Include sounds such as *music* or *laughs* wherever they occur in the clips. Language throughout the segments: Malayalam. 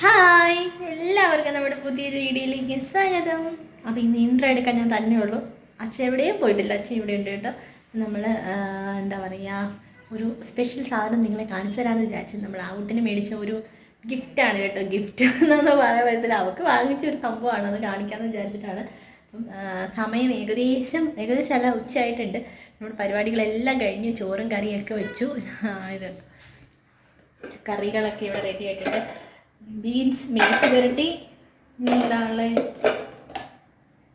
ഹായ് എല്ലാവർക്കും നമ്മുടെ പുതിയൊരു വീഡിയോയിലേക്ക് സ്വാഗതം. അപ്പോൾ ഇന്ന് ഇൻട്രോ എടുക്കാൻ ഞാൻ തന്നെ ഉള്ളൂ. അച്ഛൻ എവിടെയും പോയിട്ടില്ല. അച്ഛൻ ഇവിടെ ഉണ്ട് കേട്ടോ. നമ്മൾ എന്താ പറയുക ഒരു സ്പെഷ്യൽ സാധനം നിങ്ങളെ കാണിച്ചു തരാമെന്ന് വിചാരിച്ചു നമ്മൾ ആ ഔട്ടിന് മേടിച്ച ഒരു ഗിഫ്റ്റാണ് കേട്ടോ. ഗിഫ്റ്റ് എന്നൊന്ന് പറയാൻ പറ്റത്തില്ല. അവൾക്ക് വാങ്ങിച്ച ഒരു സംഭവമാണ്. അത് കാണിക്കാമെന്ന് വിചാരിച്ചിട്ടാണ്. സമയം ഏകദേശം ഏകദേശം അല്ല ഉച്ചയായിട്ടുണ്ട്. നമ്മുടെ പരിപാടികളെല്ലാം കഴിഞ്ഞ് ചോറും കറിയൊക്കെ വെച്ചു. ഇത് കറികളൊക്കെ ഇവിടെ റെഡി ആയിട്ടുണ്ട്. ബീൻസ് മെഴുക്ക് പുരട്ടി. എന്താണ്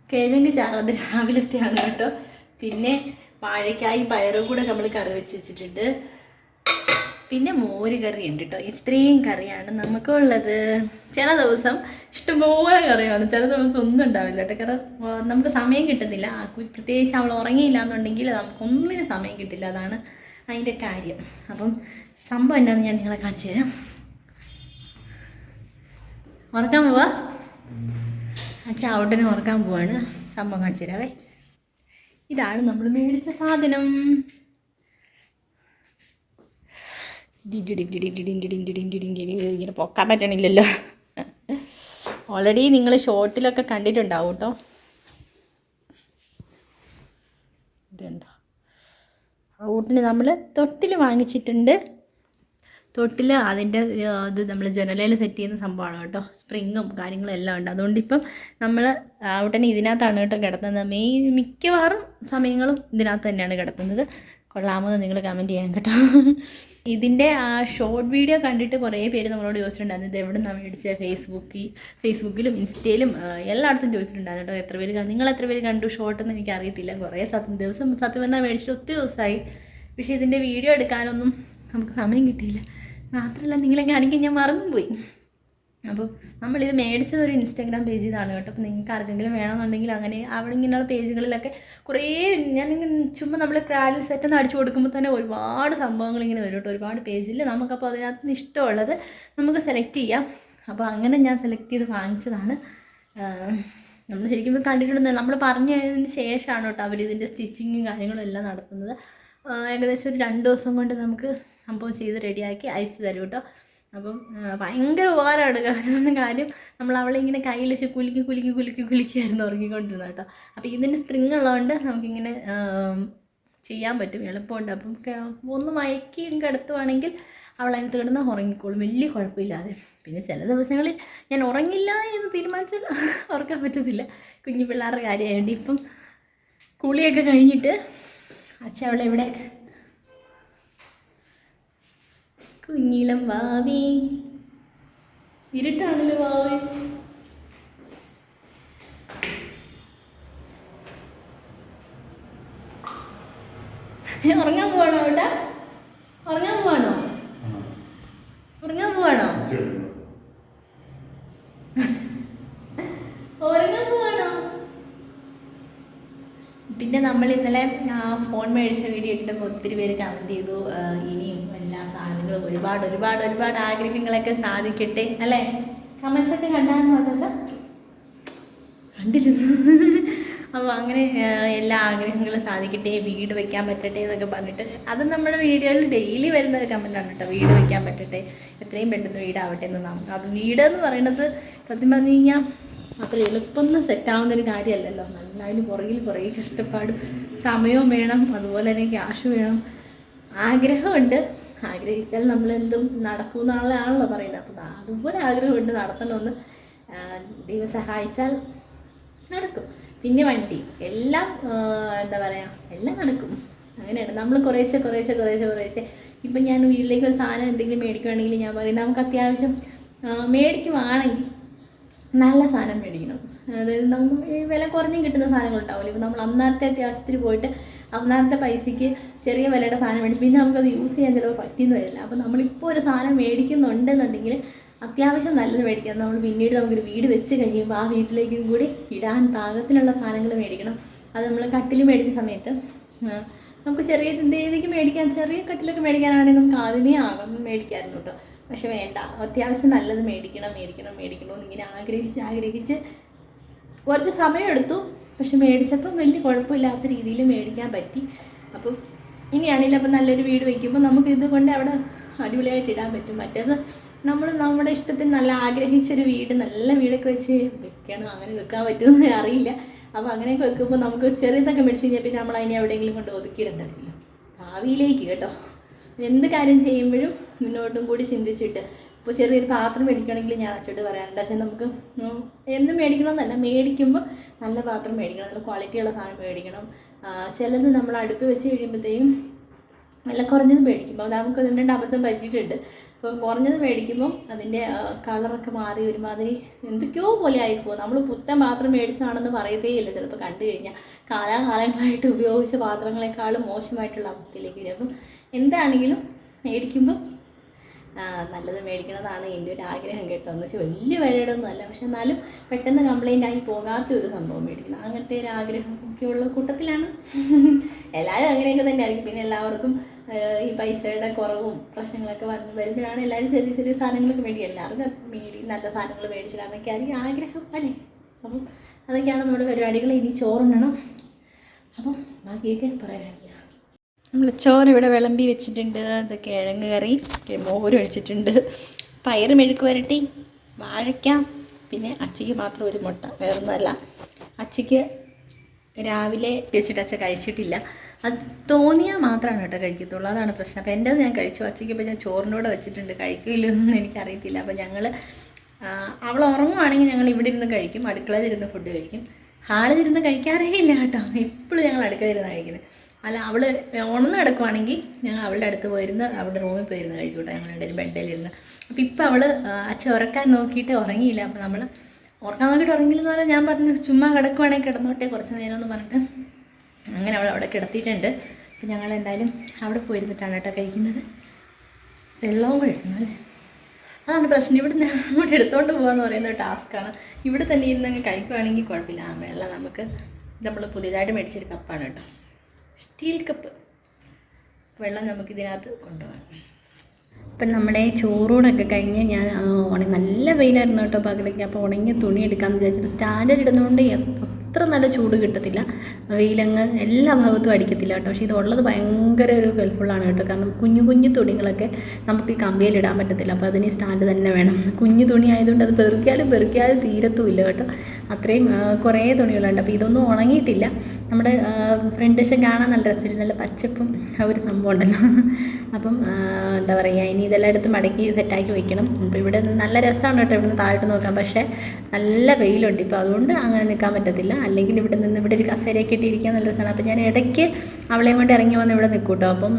കിഴങ്ങ് ചാറ് അത് രാവിലത്തെയാണ് കേട്ടോ. പിന്നെ വാഴയ്ക്കായി പയറും കൂടെ നമ്മൾ കറി വെച്ച് വെച്ചിട്ടുണ്ട്. പിന്നെ മോര് കറി ഉണ്ട് കേട്ടോ. ഇത്രയും കറിയാണ് നമുക്കുള്ളത് ചില ദിവസം ഇഷ്ടംപോലെ കറിയാണ് ചില ദിവസം ഒന്നും ഉണ്ടാവില്ല കേട്ടോ. കാരണം നമുക്ക് സമയം കിട്ടുന്നില്ല പ്രത്യേകിച്ച് അവൾ ഉറങ്ങിയില്ല എന്നുണ്ടെങ്കിൽ നമുക്കൊന്നിനും സമയം കിട്ടില്ല. അതാണ് അതിന്റെ കാര്യം. അപ്പം സംഭവം എന്താണെന്ന് ഞാൻ നിങ്ങളെ കാണിച്ചു തരാം. ഉറക്കാൻ പോവാ അച്ഛൻ ഔട്ടിന് ഉറക്കാൻ പോവാണ് സംഭവം കാണിച്ചു തരാവേ ഇതാണ് നമ്മൾ മേടിച്ച സാധനം ഇങ്ങനെ പൊക്കാൻ പറ്റണില്ലല്ലോ ഓൾറെഡി നിങ്ങൾ ഷോർട്ടിലൊക്കെ കണ്ടിട്ടുണ്ടാവും കേട്ടോ ഇതുണ്ടോ റൂട്ടിൽ നമ്മൾ തൊട്ടിൽ വാങ്ങിച്ചിട്ടുണ്ട് തൊട്ടിൽ അതിന്റെ ഇത് നമ്മൾ ജനലയിൽ സെറ്റ് ചെയ്യുന്ന സംഭവമാണ് കേട്ടോ. സ്പ്രിങ്ങും കാര്യങ്ങളും എല്ലാം ഉണ്ട്. അതുകൊണ്ട് ഇപ്പം നമ്മൾ ഔട്ടനെ ഇതിനകത്താണ് കേട്ടോ കിടത്തുന്നത് മെയ് മിക്കവാറും സമയങ്ങളും ഇതിനകത്ത് തന്നെയാണ് കിടത്തുന്നത് കൊള്ളാമെന്ന് നിങ്ങൾ കമന്റ് ചെയ്യണം കേട്ടോ. ഇതിന്റെ ആ ഷോർട്ട് വീഡിയോ കണ്ടിട്ട് കുറേ പേര് നമ്മളോട് ചോദിച്ചിട്ടുണ്ടായിരുന്നു. ഇത് എവിടെ നിന്നാണ് മേടിച്ചത് ഫേസ്ബുക്കിൽ ഫേസ്ബുക്കിലും ഇൻസ്റ്റയിലും എല്ലായിടത്തും ചോദിച്ചിട്ടുണ്ടായിരുന്നു കേട്ടോ എത്ര പേര് നിങ്ങൾ എത്ര പേര് കണ്ടു? ഷോർട്ട് എന്ന് എനിക്ക് അറിയത്തില്ല കുറേ സത്യം ദിവസം സത്യം പറഞ്ഞാൽ മേടിച്ചിട്ട് ഒത്തിരി ദിവസമായി. പക്ഷേ ഇതിന്റെ വീഡിയോ എടുക്കാനൊന്നും നമുക്ക് സമയം കിട്ടിയില്ല. മാത്രമല്ല നിങ്ങളെ കാണിക്കാൻ ഞാൻ മറന്നുപോയി. അപ്പോൾ നമ്മളിത് മേടിച്ചത് ഒരു ഇൻസ്റ്റാഗ്രാം പേജ് നിന്നാണ് കേട്ടോ. അപ്പോൾ നിങ്ങൾക്ക് ആർക്കെങ്കിലും വേണമെന്നുണ്ടെങ്കിൽ അങ്ങനെ അവിടെ ഇങ്ങനെയുള്ള പേജുകളിലൊക്കെ കുറേ ഞാൻ ചുമ്മാ നമ്മൾ ക്രാഡിൽ സെറ്റ് ഒന്ന് അടിച്ചു കൊടുക്കുമ്പോൾ തന്നെ ഒരുപാട് സംഭവങ്ങൾ ഇങ്ങനെ വരും കേട്ടോ. ഒരുപാട് പേജിൽ നമുക്കപ്പോൾ അതിനകത്ത് നിന്ന് ഇഷ്ടമുള്ളത് നമുക്ക് സെലക്ട് ചെയ്യാം. അപ്പോൾ അങ്ങനെ ഞാൻ സെലക്ട് ചെയ്ത് വാങ്ങിച്ചതാണ്. നമ്മൾ ശരിക്കും ഇത് കണ്ടിട്ടുണ്ടെന്ന് നമ്മൾ കഴിഞ്ഞതിന് ശേഷമാണ് കേട്ടോ അവർ ഇതിന്റെ സ്റ്റിച്ചിങ്ങും കാര്യങ്ങളും എല്ലാം നടത്തുന്നത്. ഏകദേശം ഒരു രണ്ട് ദിവസം കൊണ്ട് നമുക്ക് സംഭവം ചെയ്ത് റെഡിയാക്കി അയച്ചു തരും കേട്ടോ. അപ്പം ഭയങ്കര ഉപകാരമാണ് കാരണം *laughs* കാര്യം നമ്മൾ അവളെ ഇങ്ങനെ കയ്യിൽ വെച്ച് കുലുക്കി കുലുക്കി കുലുക്കി കുലുക്കിയായിരുന്നു ഉറങ്ങിക്കൊണ്ടിരുന്നത് കേട്ടോ. അപ്പോൾ ഇതിന് സ്ട്രിങ് ഉള്ളതുകൊണ്ട് നമുക്കിങ്ങനെ ചെയ്യാൻ പറ്റും എളുപ്പമുണ്ട്. അപ്പം ഒന്ന് മയക്കി കിടത്തുവാണെങ്കിൽ അവൾ അതിനകത്ത് കിടന്ന് ഉറങ്ങിക്കോളും. വലിയ കുഴപ്പമില്ലാതെ. പിന്നെ ചില ദിവസങ്ങളിൽ ഞാൻ ഉറങ്ങില്ല എന്ന് തീരുമാനിച്ചാൽ *laughs* ഉറക്കാൻ പറ്റത്തില്ല. കുഞ്ഞു പിള്ളേരുടെ കാര്യമായതുകൊണ്ട് ഇപ്പം കുളിയൊക്കെ കഴിഞ്ഞിട്ട് അച്ഛ അവളെ ഇവിടെ കുഞ്ഞിളം വാവി. ഇരുട്ടാണല്ലോ വാവി. ഉറങ്ങാൻ പോവാണോ ഉറങ്ങാൻ പോവാണോ? ഉറങ്ങാൻ പോവാണോ ഉറങ്ങാൻ പോവാണോ പിന്നെ നമ്മൾ ഇന്നലെ ഫോൺ മേടിച്ച വീഡിയോ ഇട്ടപ്പോൾ ഒത്തിരി പേര് കമന്റ് ചെയ്തു. ഇനിയും എല്ലാ സാധനങ്ങളും ഒരുപാട് ഒരുപാട് ഒരുപാട് ആഗ്രഹങ്ങളൊക്കെ സാധിക്കട്ടെ അല്ലേ? കമൻസ് ഒക്കെ കണ്ടാണെന്ന് പറഞ്ഞത് കണ്ടിരുന്നു അപ്പോൾ അങ്ങനെ എല്ലാ ആഗ്രഹങ്ങളും സാധിക്കട്ടെ വീട് വെക്കാൻ പറ്റട്ടെ എന്നൊക്കെ പറഞ്ഞിട്ട്. അത് നമ്മുടെ വീഡിയോയിൽ ഡെയിലി വരുന്ന ഒരു കമന്റാണ് കേട്ടോ. വീട് വെക്കാൻ പറ്റട്ടെ എത്രയും പെട്ടെന്ന് വീടാവട്ടെ എന്ന് നമുക്ക് അത് വീട് എന്ന് പറയുന്നത് സത്യം പറഞ്ഞു കഴിഞ്ഞാൽ അത്ര എളുപ്പമൊന്നും സെറ്റാവുന്നൊരു കാര്യമല്ലല്ലോ. നല്ല അതിന് പുറകിൽ കുറേ കഷ്ടപ്പാടും സമയവും വേണം അതുപോലെ തന്നെ ക്യാഷ് വേണം. ആഗ്രഹമുണ്ട്. ആഗ്രഹിച്ചാൽ നമ്മൾ എന്തും നടക്കുമെന്നുള്ളതാണല്ലോ പറയുന്നത്. അപ്പോൾ അതുപോലെ ആഗ്രഹമുണ്ട് നടത്തണമെന്ന് ദൈവം സഹായിച്ചാൽ നടക്കും. പിന്നെ വണ്ടി. എല്ലാം എന്താ പറയുക എല്ലാം നടക്കും. അങ്ങനെയാണ്. നമ്മൾ കുറേശ്ശെ കുറേശ്ശെ കുറേശ്ശെ കുറേശ്ശെ. ഇപ്പം ഞാൻ വീട്ടിലേക്ക് ഒരു സാധനം എന്തെങ്കിലും മേടിക്കുകയാണെങ്കിൽ ഞാൻ പറയും നമുക്ക് അത്യാവശ്യം മേടിക്കുവാണെങ്കിൽ നല്ല സാധനം മേടിക്കണം. അതായത് നമുക്ക് വില കുറഞ്ഞ് കിട്ടുന്ന സാധനങ്ങൾ ഉണ്ടാവില്ല ഇപ്പം നമ്മൾ അന്നത്തെ അത്യാവശ്യത്തിന് പോയിട്ട് അന്നത്തെ പൈസയ്ക്ക് ചെറിയ വിലയുടെ സാധനം മേടിച്ച് പിന്നെ നമുക്കത് യൂസ് ചെയ്യാൻ ചിലപ്പോൾ പറ്റിയെന്ന് വരില്ല. അപ്പോൾ നമ്മളിപ്പോൾ ഒരു സാധനം മേടിക്കുന്നുണ്ടെന്നുണ്ടെങ്കിൽ അത്യാവശ്യം നല്ലത് മേടിക്കണം നമ്മൾ പിന്നീട് നമുക്കൊരു വീട് വെച്ച് കഴിയുമ്പോൾ ആ വീട്ടിലേക്കും കൂടി ഇടാൻ പാകത്തിനുള്ള സാധനങ്ങൾ മേടിക്കണം. അത് നമ്മൾ കട്ടിൽ മേടിച്ച സമയത്ത് നമുക്ക് ചെറിയ രീതിക്ക് മേടിക്കാൻ ചെറിയ കട്ടിലൊക്കെ മേടിക്കാനാണെങ്കിൽ നമുക്ക് ആദ്യമേ ആകാം മേടിക്കാറുണ്ട് കേട്ടോ. പക്ഷെ വേണ്ട. അത്യാവശ്യം നല്ലത് മേടിക്കണം മേടിക്കണം മേടിക്കണം എന്നിങ്ങനെ ആഗ്രഹിച്ച് ആഗ്രഹിച്ച് കുറച്ച് സമയം എടുത്തു. പക്ഷെ മേടിച്ചപ്പം വലിയ കുഴപ്പമില്ലാത്ത രീതിയിൽ മേടിക്കാൻ പറ്റി. അപ്പം ഇനിയാണെങ്കിലും അപ്പം നല്ലൊരു വീട് വയ്ക്കുമ്പോൾ നമുക്ക് ഇതുകൊണ്ട് അവിടെ അടിപൊളിയായിട്ട് ഇടാൻ പറ്റും. മറ്റേത് നമ്മൾ നമ്മുടെ ഇഷ്ടത്തിന് നല്ല ആഗ്രഹിച്ചൊരു വീട് നല്ല വീടൊക്കെ വെച്ച് വെക്കണം. അങ്ങനെ വെക്കാൻ പറ്റുമെന്ന് അറിയില്ല. അപ്പോൾ അങ്ങനെയൊക്കെ വെക്കുമ്പോൾ നമുക്ക് ചെറിയതൊക്കെ മേടിച്ച് കഴിഞ്ഞാൽ പിന്നെ നമ്മൾ അതിനെ എവിടെയെങ്കിലും കൊണ്ട് ഒതുക്കിയിടണ്ടല്ലോ ഭാവിയിലേക്ക് കേട്ടോ. എന്ത് കാര്യം ചെയ്യുമ്പോഴും മുന്നോട്ടും കൂടി ചിന്തിച്ചിട്ട്. ഇപ്പോൾ ചെറിയൊരു പാത്രം മേടിക്കണമെങ്കിൽ ഞാൻ അച്ചോട്ട് പറയാറുണ്ട് അച്ഛൻ നമുക്ക് എന്ന് എന്നും മേടിക്കണമെന്നല്ല മേടിക്കുമ്പോൾ നല്ല പാത്രം മേടിക്കണം നല്ല ക്വാളിറ്റിയുള്ള സാധനം മേടിക്കണം. ചിലത് നമ്മൾ അടുപ്പ് വെച്ച് കഴിയുമ്പോഴത്തേക്കും വില കുറഞ്ഞത് മേടിക്കുമ്പോൾ നമുക്ക് അതിന്റെ അബദ്ധം പറ്റിയിട്ടുണ്ട്. അപ്പം കുറഞ്ഞത് മേടിക്കുമ്പോൾ അതിന്റെ കളറൊക്കെ മാറി ഒരുമാതിരി എന്തൊക്കെയോ പോലെ ആയിപ്പോകും. നമ്മൾ പുത്തൻ പാത്രം മേടിച്ചതാണെന്ന് പറയത്തേ ഇല്ല. ചിലപ്പോൾ കണ്ടു കഴിഞ്ഞാൽ കാലാകാലങ്ങളായിട്ട് ഉപയോഗിച്ച പാത്രങ്ങളെക്കാളും മോശമായിട്ടുള്ള അവസ്ഥയിലേക്ക് വരും. അപ്പം എന്താണെങ്കിലും മേടിക്കുമ്പോൾ ആ, നല്ലത് മേടിക്കണതാണ് എന്റെ ഒരു ആഗ്രഹം കേട്ടോ. എന്ന് വെച്ചാൽ വലിയ വിലയുടെ അല്ല. പക്ഷെ എന്നാലും പെട്ടെന്ന് കംപ്ലൈന്റ് ആയി പോകാത്ത ഒരു സംഭവം മേടിക്കണം. അങ്ങനത്തെ ഒരു ആഗ്രഹം ഒക്കെ ഉള്ള കൂട്ടത്തിലാണ്. എല്ലാവരും അങ്ങനെയൊക്കെ തന്നെ ആയിരിക്കും പിന്നെ എല്ലാവർക്കും ഈ പൈസയുടെ കുറവും പ്രശ്നങ്ങളൊക്കെ വന്ന് വരുമ്പോഴാണ് എല്ലാവരും ചെറിയ ചെറിയ സാധനങ്ങളൊക്കെ മേടിക്കുക. എല്ലാവർക്കും മേടി നല്ല സാധനങ്ങൾ മേടിച്ചിടാന്നൊക്കെ ആയിരിക്കും ആഗ്രഹം അല്ലേ? അപ്പം അതൊക്കെയാണ് നമ്മുടെ പരിപാടികൾ. ഇനി ചോറുണ്ണണം. അപ്പം ബാക്കിയൊക്കെ പറയാനായിരിക്കും. നമ്മൾ ചോറ് ഇവിടെ വിളമ്പി വെച്ചിട്ടുണ്ട്. അത് കിഴങ്ങ് കറി മോര് ഒഴിച്ചിട്ടുണ്ട്. പയറ് മെഴുക്ക് വരട്ടി വാഴയ്ക്ക പിന്നെ അച്ചയ്ക്ക് മാത്രം ഒരു മുട്ട. വേറൊന്നുമല്ല. അച്ചയ്ക്ക് രാവിലെ വെച്ചിട്ട് അച്ഛ കഴിച്ചിട്ടില്ല. അത് തോന്നിയാൽ മാത്രമാണ് കേട്ടോ കഴിക്കത്തുള്ളൂ. അതാണ് പ്രശ്നം. അപ്പോൾ എന്റെത് ഞാൻ കഴിച്ചു. അച്ചയ്ക്ക് ഇപ്പോൾ ഞാൻ ചോറിന്റെ കൂടെ വെച്ചിട്ടുണ്ട്. കഴിക്കില്ലെന്നൊന്നും എനിക്കറിയത്തില്ല. അപ്പോൾ ഞങ്ങൾ അവൾ ഉറങ്ങുവാണെങ്കിൽ ഞങ്ങൾ ഇവിടെ ഇരുന്ന് കഴിക്കും. അടുക്കളയിൽ ഇരുന്ന് ഫുഡ് കഴിക്കും. ഹാളിൽ ഇരുന്ന് കഴിക്കാറേ ഇല്ല കേട്ടോ. എപ്പോഴും ഞങ്ങൾ അടുക്കളയിൽ ഇരുന്ന് കഴിക്കുന്നത്. അല്ല അവൾ ഉണർന്ന് കിടക്കുവാണെങ്കിൽ ഞങ്ങൾ അവളുടെ അടുത്ത് പോയിരുന്ന് അവളുടെ റൂമിൽ പോയിരുന്ന് കഴിക്കൂട്ടെ. കേട്ടോ ഞങ്ങളുടെ ഒരു ബെഡിലിരുന്ന് അപ്പോൾ ഇപ്പം അവൾ അച്ഛൻ ഉറക്കാൻ നോക്കിയിട്ട് ഉറങ്ങിയില്ല. അപ്പോൾ നമ്മൾ ഉറക്കാൻ നോക്കിയിട്ട് ഉറങ്ങിയില്ലെന്ന് പറഞ്ഞാൽ ഞാൻ പറഞ്ഞു ചുമ്മാ കിടക്കുവാണെങ്കിൽ കിടന്നോട്ടെ കുറച്ച് നേരം എന്ന് പറഞ്ഞിട്ട്. അങ്ങനെ അവൾ അവിടെ കിടത്തിയിട്ടുണ്ട്. അപ്പം ഞങ്ങൾ എന്തായാലും അവിടെ പോയിരുന്നിട്ടാണ് കേട്ടോ കഴിക്കുന്നത്. വെള്ളവും കഴിക്കുന്നു അല്ലേ? അതാണ് പ്രശ്നം. ഇവിടെ നിന്ന് അങ്ങോട്ട് എടുത്തോണ്ട് പോകാന്ന് പറയുന്ന ടാസ്ക്കാണ് ഇവിടെ തന്നെ ഇരുന്ന് അങ്ങ് കഴിക്കുവാണെങ്കിൽ കുഴപ്പമില്ല. ആ വെള്ളം നമുക്ക് നമ്മൾ പുതിയതായിട്ട് മേടിച്ചൊരു കപ്പാണ് കേട്ടോ. സ്റ്റീൽ കപ്പ് വെള്ളം നമുക്ക് ഇതിനകത്ത് കൊണ്ടുപോകാം ഇപ്പം നമ്മുടെ ചോറൂണൊക്കെ കഴിഞ്ഞ് ഞാൻ ഉണങ്ങി നല്ല വെയിലായിരുന്നു കേട്ടോ പകലേക്ക്. അപ്പോൾ ഉണങ്ങിയ തുണി എടുക്കാമെന്ന് വിചാരിച്ചപ്പോൾ സ്റ്റാൻഡേർഡ് ഇടുന്നതുകൊണ്ട് അത്ര നല്ല ചൂട് കിട്ടത്തില്ല. വെയിലങ്ങ് എല്ലാ ഭാഗത്തും അടിക്കത്തില്ല കേട്ടോ. പക്ഷേ ഇതുള്ളത് ഭയങ്കര ഒരു ഹെൽപ്ഫുള്ളാണ് കേട്ടോ. കാരണം കുഞ്ഞു കുഞ്ഞു തുണികളൊക്കെ നമുക്ക് ഈ കമ്പിയിൽ ഇടാൻ പറ്റത്തില്ല. അപ്പോൾ അതിന് സ്റ്റാൻഡ് തന്നെ വേണം. കുഞ്ഞു തുണി ആയതുകൊണ്ട് അത് പെറുക്കിയാലും പെറുക്കിയാലും തീരത്തുമില്ല കേട്ടോ. അത്രയും കുറേ തുണികളുണ്ട്. അപ്പോൾ ഇതൊന്നും ഉണങ്ങിയിട്ടില്ല. നമ്മുടെ ഫ്രണ്ട് വശം കാണാൻ നല്ല രസമില്ല. നല്ല പച്ചപ്പും ആ ഒരു സംഭവം ഉണ്ടല്ലോ. അപ്പം എന്താ പറയുക ഇനി ഇതെല്ലാം എടുത്ത് മടക്കി സെറ്റാക്കി വെക്കണം. അപ്പോൾ ഇവിടെ നല്ല രസമാണ് കേട്ടോ ഇവിടുന്ന് താഴോട്ട് നോക്കാം പക്ഷേ നല്ല വെയിലുണ്ട്. ഇപ്പോൾ അതുകൊണ്ട് അങ്ങനെ നിൽക്കാൻ പറ്റത്തില്ല. അല്ലെങ്കിൽ ഇവിടെ നിന്ന് ഇവിടെ ഒരു കസേരയൊക്കെ ഇട്ടിരിക്കാൻ നല്ല രസമാണ്. അപ്പോൾ ഞാൻ ഇടയ്ക്ക് അവളെയും കൊണ്ട് ഇറങ്ങി വന്ന് ഇവിടെ നിൽക്കും കേട്ടോ. അപ്പം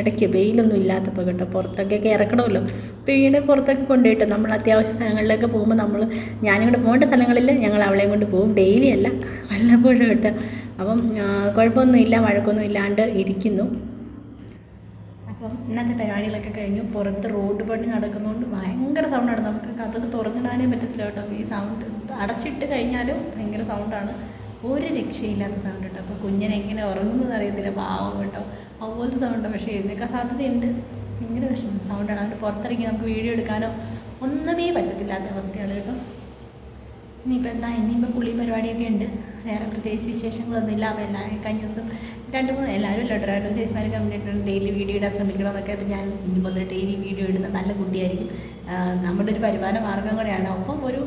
ഇടയ്ക്ക് വെയിലൊന്നും ഇല്ലാത്തപ്പോൾ കേട്ടോ പുറത്തൊക്കെ ഇറക്കണമല്ലോ. അപ്പോൾ വീട് പുറത്തൊക്കെ കൊണ്ടുപോയിട്ടോ നമ്മൾ അത്യാവശ്യ സ്ഥലങ്ങളിലൊക്കെ പോകുമ്പോൾ നമ്മൾ ഞാനിവിടെ പോകേണ്ട സ്ഥലങ്ങളിൽ ഞങ്ങൾ അവളെയും കൊണ്ട് പോകും. ഡെയിലി അല്ല. വല്ലപ്പോഴും കേട്ടോ. അപ്പം കുഴപ്പമൊന്നുമില്ല വഴക്കൊന്നും ഇല്ലാണ്ട് ഇരിക്കുന്നു. അപ്പം ഇന്നത്തെ പരിപാടികളൊക്കെ കഴിഞ്ഞു. പുറത്ത് റോഡ് പണി നടക്കുന്നതുകൊണ്ട് ഭയങ്കര സൗണ്ടാണ് നമുക്ക് കഥക്ക് തുറന്നിടാനേ പറ്റത്തില്ല കേട്ടോ. ഈ സൗണ്ട് അടച്ചിട്ട് കഴിഞ്ഞാലും ഭയങ്കര സൗണ്ടാണ് ഒരു രക്ഷയില്ലാത്ത സൗണ്ട് കേട്ടോ. അപ്പോൾ കുഞ്ഞിനെ എങ്ങനെ ഉറങ്ങുന്നത് അറിയത്തില്ല. പാവം കേട്ടോ. അതുപോലത്തെ സൗണ്ടാണ് പക്ഷേ എഴുന്നേക്കാൻ സാധ്യതയുണ്ട്. ഭയങ്കര വിഷമം. സൗണ്ടാണ് അതിന് പുറത്തിറങ്ങി നമുക്ക് വീഡിയോ എടുക്കാനോ ഒന്നുമേ പറ്റത്തില്ലാത്ത അവസ്ഥയാണ് കേട്ടോ. ഇനിയിപ്പോൾ എന്താ? ഇനിയിപ്പോൾ കുളി പരിപാടിയൊക്കെ ഉണ്ട്. വേറെ പ്രത്യേകിച്ച് വിശേഷങ്ങളൊന്നുമില്ല. അപ്പോൾ എല്ലാവരും കഴിഞ്ഞ ദിവസം രണ്ട് മൂന്ന് എല്ലാവരും ഇല്ല കേട്ടോ. രണ്ടും ചേച്ചിമാരൊക്കെ ഡെയിലി വീഡിയോ ഇടാൻ ശ്രമിക്കണം എന്നൊക്കെ. അപ്പം ഞാൻ മുതൽ ഡെയിലി വീഡിയോ ഇടുന്ന നല്ല കുട്ടിയായിരിക്കും. നമ്മുടെ ഒരു വരുമാന മാർഗം കൂടെയാണ്. ഒപ്പം ഒരു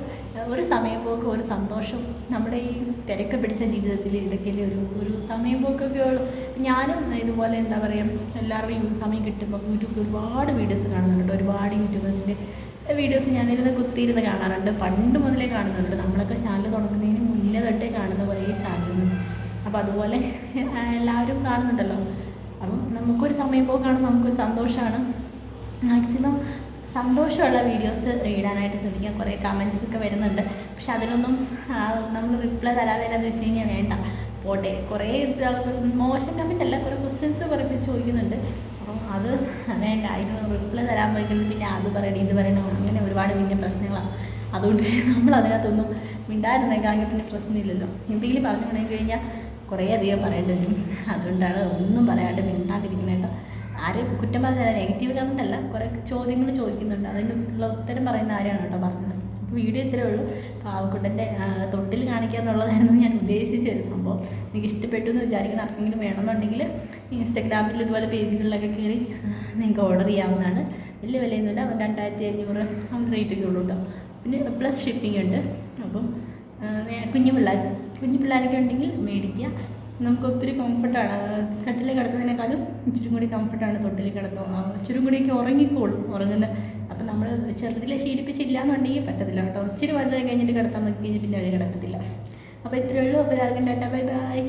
ഒരു സമയം പോക്ക് ഒരു സന്തോഷം നമ്മുടെ ഈ തിരക്ക് പിടിച്ച ജീവിതത്തിൽ ഇതൊക്കെയല്ലേ ഒരു ഒരു സമയം പോക്കൊക്കെ ഉള്ളൂ. ഞാനും ഇതുപോലെ എന്താ പറയുക എല്ലാവരുടെയും സമയം കിട്ടുമ്പോൾ യൂട്യൂബിൽ ഒരുപാട് വീഡിയോസ് കാണുന്നുണ്ട്. ഒരുപാട് യൂട്യൂബേഴ്സിന്റെ വീഡിയോസ് ഞാനിരുന്ന് കുത്തിയിരുന്ന് കാണാറുണ്ട്. പണ്ട് മുതലേ കാണുന്നുണ്ട്. നമ്മളൊക്കെ ചാനൽ തുടങ്ങുന്നതിന് മുന്നേ തൊട്ടേ കാണുന്ന കുറേ ചാനലുണ്ട് അപ്പോൾ അതുപോലെ എല്ലാവരും കാണുന്നുണ്ടല്ലോ. അപ്പം നമുക്കൊരു സമയം പോക്കാണ് നമുക്കൊരു സന്തോഷമാണ്. മാക്സിമം സന്തോഷമുള്ള വീഡിയോസ് ഇടാനായിട്ട് ശ്രമിക്കാം. കുറേ കമൻസ് ഒക്കെ വരുന്നുണ്ട്. പക്ഷെ അതിനൊന്നും നമ്മൾ റിപ്ലൈ തരാതെ എന്താണെന്ന് വെച്ച് കഴിഞ്ഞാൽ വേണ്ട. പോട്ടെ. കുറേ മോശം കമന്റ് അല്ല കുറേ ക്വസ്റ്റ്യൻസ് കുറേ പേര് ചോദിക്കുന്നുണ്ട്. അപ്പം അത് വേണ്ട. അതിന് റിപ്ലൈ തരാൻ പോയിക്കുന്നത് പിന്നെ അത് പറയണം ഇത് പറയണം. അങ്ങനെ ഒരുപാട് പിന്നെ പ്രശ്നങ്ങളാണ് അതുകൊണ്ട് നമ്മൾ അതിനകത്തൊന്നും മിണ്ടായിരുന്നേക്കാണെങ്കിൽ പിന്നെ പ്രശ്നമില്ലല്ലോ. എന്തെങ്കിലും പറഞ്ഞു കഴിഞ്ഞാൽ കുറേ അധികം പറയേണ്ടി വരും. അതുകൊണ്ടാണ് ഒന്നും പറയാണ്ട് മിണ്ടാണ്ടിരിക്കുന്നത് കേട്ടോ ആരും കുറ്റം പറഞ്ഞല്ല നെഗറ്റീവ് കമന്റ് അല്ല കുറേ ചോദ്യങ്ങൾ ചോദിക്കുന്നുണ്ട്. അതിനുള്ള ഉത്തരം പറയുന്ന ആരാണ് കേട്ടോ പറഞ്ഞത്? വീഡിയോ ഇത്രേ ഉള്ളൂ. പാവക്കുട്ടന്റെ തൊട്ടിൽ കാണിക്കുക എന്നുള്ളതായിരുന്നു ഞാൻ ഉദ്ദേശിച്ച ഒരു സംഭവം. നിങ്ങൾക്ക് ഇഷ്ടപ്പെട്ടു എന്ന് വിചാരിക്കുന്ന ആർക്കെങ്കിലും വേണമെന്നുണ്ടെങ്കിൽ ഇൻസ്റ്റഗ്രാമിൽ ഇതുപോലെ പേജുകളിലൊക്കെ കയറി നിങ്ങൾക്ക് ഓർഡർ ചെയ്യാവുന്നതാണ്. വലിയ വിലയൊന്നുമില്ല. രണ്ടായിരത്തി അഞ്ഞൂറ് ആ റേറ്റൊക്കെ ഉള്ളൂ കേട്ടോ പിന്നെ പ്ലസ് ഷിപ്പിംഗ് ഉണ്ട്. അപ്പം കുഞ്ഞു പിള്ളേർ കുഞ്ഞു പിള്ളേരൊക്കെ ഉണ്ടെങ്കിൽ മേടിക്കുക. നമുക്ക് ഒത്തിരി കംഫർട്ടാണ് കട്ടിൽ കിടക്കുന്നതിനേക്കാളും ഇച്ചിരി കൂടി കംഫർട്ടാണ് തൊട്ടിൽ കിടക്കും ഇച്ചിരി കൂടിയൊക്കെ ഉറങ്ങിക്കോളും ഉറങ്ങുന്ന. അപ്പം നമ്മൾ ചെറുതിലെ ശീലിപ്പിച്ചില്ല എന്നുണ്ടെങ്കിൽ പറ്റത്തില്ല കേട്ടോ. ഇച്ചിരി വലുതായി കഴിഞ്ഞിട്ട് കിടത്താൻ നോക്കി കഴിഞ്ഞാൽ പിന്നെ അവർ കിടക്കത്തില്ല. അപ്പോൾ ഇത്രയേ ഉള്ളൂ. അപ്പോൾ എല്ലാവർക്കും ടാറ്റ ബൈ ബൈ.